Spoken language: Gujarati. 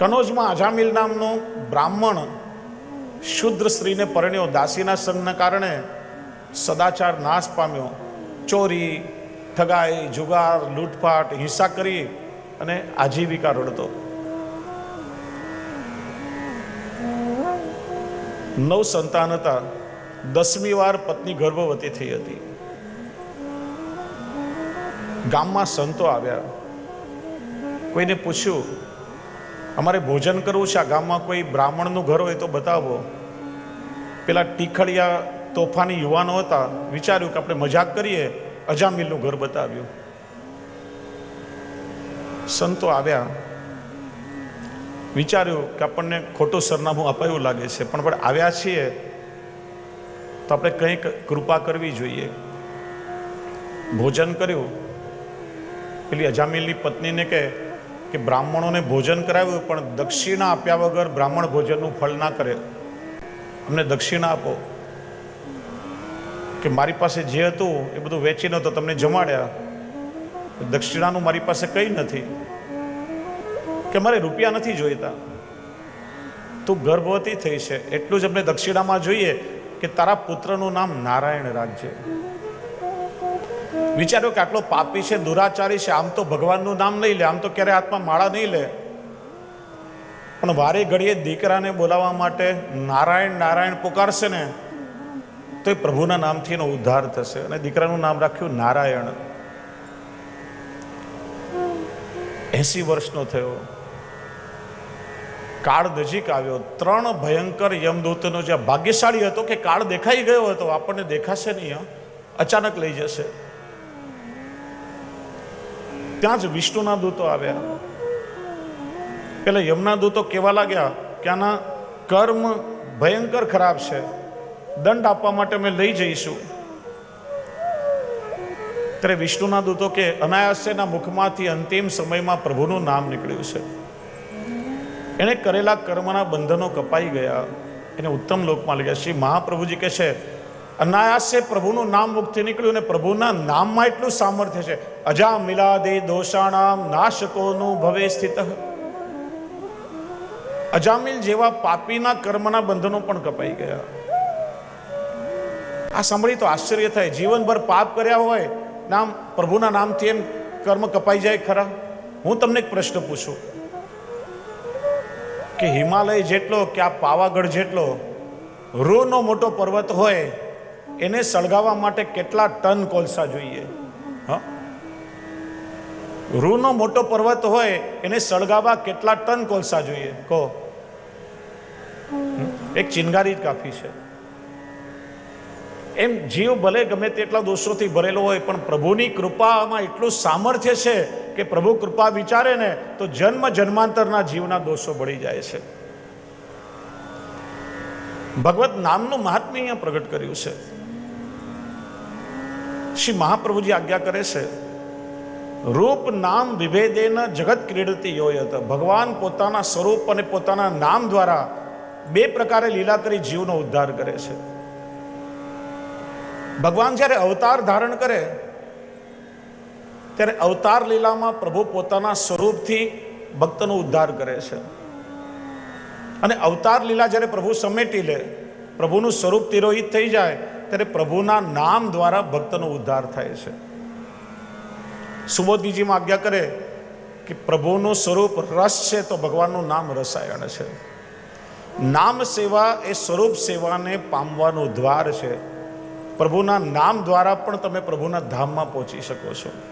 કનોજમાં અજામિલ નામનો બ્રાહ્મણ શુદ્ર સ્ત્રીને પરણ્યો, દાસીના સંગના કારણે સદાચાર નાશ પામ્યો. ચોરી, ઠગાઈ, જુગાર, લૂંટફાટ, હિંસા કરી અને આજીવિકા રડતો. નવ સંતાન હતા. દસમી વાર પત્ની ગર્ભવતી થઈ હતી. ગામમાં સંતો આવ્યા. કોઈને પૂછ્યું અમારે ભોજન કરવું છે, આ ગામમાં કોઈ બ્રાહ્મણનું ઘર હોય તો બતાવો. પેલા ટીખળિયા તોફાની યુવાનો હતા, વિચાર્યું કે આપણે મજાક કરીએ, અજામિલનું ઘર બતાવ્યું. સંતો આવ્યા. વિચાર્યું કે આપણને ખોટું સરનામું અપાયું લાગે છે, પણ આપણે આવ્યા છીએ, તો આપણે કંઈક કૃપા કરવી જોઈએ. ભોજન કર્યું. પેલી અજામિલની પત્નીને કહે કે બ્રાહ્મણોને ભોજન કરાવ્યું, પણ દક્ષિણા આપ્યા વગર બ્રાહ્મણ ભોજનનું ફળ ના કરે. અમને દક્ષિણા આપો. કે મારી પાસે જે હતું, એ બધું વેચીને તો તમને જમાડ્યા. દક્ષિણાનું મારી પાસે કંઈ નથી. કે મારે રૂપિયા નથી જોઈતા. તું ગર્ભવતી થઈ છે. એટલું જ અમને દક્ષિણામાં જોઈએ કે તારા પુત્રનું નામ નારાયણ રાખજે. વિચાર્યો કે આટલો પાપી છે, દુરાચારી છે, આમ તો ભગવાનનું નામ નહીં લે, આમ તો ક્યારે હાથમાં માળા નહીં લે. પણ વારે ઘડીએ દીકરાને બોલાવવા માટે નારાયણ નારાયણ પુકારશે ને, તો એ પ્રભુના નામથી એનો ઉદ્ધાર થશે અને દીકરાનું નામ રાખ્યું નારાયણ. એસી વર્ષનો થયો. કાળ નજીક આવ્યો. ત્રણ ભયંકર યમદૂતનો જે ભાગ્યશાળી હતો કે કાળ દેખાઈ ગયો હતો, આપણને દેખાશે નહીં? અચાનક લઈ જશે. ત્યાં જ વિષ્ણુના દૂતો આવ્યા. એટલે યમના દૂતો કહેવા લાગ્યા કે આના કર્મ ભયંકર ખરાબ છે. દંડ આપવા માટે અમે લઈ જઈશું. ત્યારે વિષ્ણુના દૂતો કે, અનાયાસેના મુખમાંથી અંતિમ સમયમાં પ્રભુનું નામ નીકળ્યું છે. એણે કરેલા કર્મના બંધનો કપાઈ ગયા. એને ઉત્તમ લોકમાં લઈ ગયા. શ્રી મહાપ્રભુજી કહે છે અનાયાસે પ્રભુનું નામ મુક્તિ નીકળ્યું અને પ્રભુના નામમાં એટલું સામર્થ્ય છે. અજા મિલાદે દોષાણામ નાશકોનું ભવે સ્થિત. અજામિલ જેવા પાપીના કર્મના બંધનો પણ કપાઈ ગયા. આ સાંભળી તો આશ્ચર્ય થાય. જીવનભર પાપ કર્યા હોય, નામ પ્રભુના નામથી એમ કર્મ કપાઈ જાય ખરા? હું તમને એક પ્રશ્ન પૂછું. કે હિમાલય જેટલો, કે આ પાવાગઢ જેટલો, રૂનો મોટો પર્વત હોય એને સળગાવવા માટે કેટલા ટન કોલસા જોઈએ? હા? રૂનો મોટો પર્વત હોય, એને સળગાવવા કેટલા ટન કોલસા જોઈએ? કહો. એક ચિનગારી જ કાફી છે. એમ જીવ ભલે ગમે તેટલા દોષોથી ભરેલો હોય, પણ પ્રભુની કૃપામાં એટલું સામર્થ્ય છે કે પ્રભુ કૃપા વિચારે ને, તો જન્મ જન્માંતરના જીવના દોષો ભળી જાય છે. ભગવત નામનું મહાત્મ્ય અહીંયા પ્રગટ કર્યું છે. શ્રી મહાપ્રભુજી આજ્ઞા કરે છે, રૂપ નામ વિભેદેન જગત ક્રીડતી યોયત. ભગવાન પોતાના સ્વરૂપ અને પોતાના નામ દ્વારા બે પ્રકારે લીલા કરી જીવનો ઉદ્ધાર કરે છે. ભગવાન જ્યારે અવતાર ધારણ કરે, ત્યારે અવતાર લીલામાં પ્રભુ પોતાના સ્વરૂપથી ભક્તનો ઉદ્ધાર કરે છે. અને અવતાર લીલા જ્યારે પ્રભુ સમેટી લે, પ્રભુનું સ્વરૂપ તિરોહિત થઈ જાય ત્યારે પ્રભુના નામ દ્વારા ભક્તનો ઉદ્ધાર થાય છે. સુબોધજીમાં આજ્ઞા કરે કે પ્રભુનું સ્વરૂપ રસ છે તો ભગવાનનું નામ રસાયણ છે. નામ સેવા એ સ્વરૂપ સેવાને પામવાનો દ્વાર છે. પ્રભુના નામ દ્વારા પણ તમે પ્રભુના ધામમાં પહોંચી શકો છો.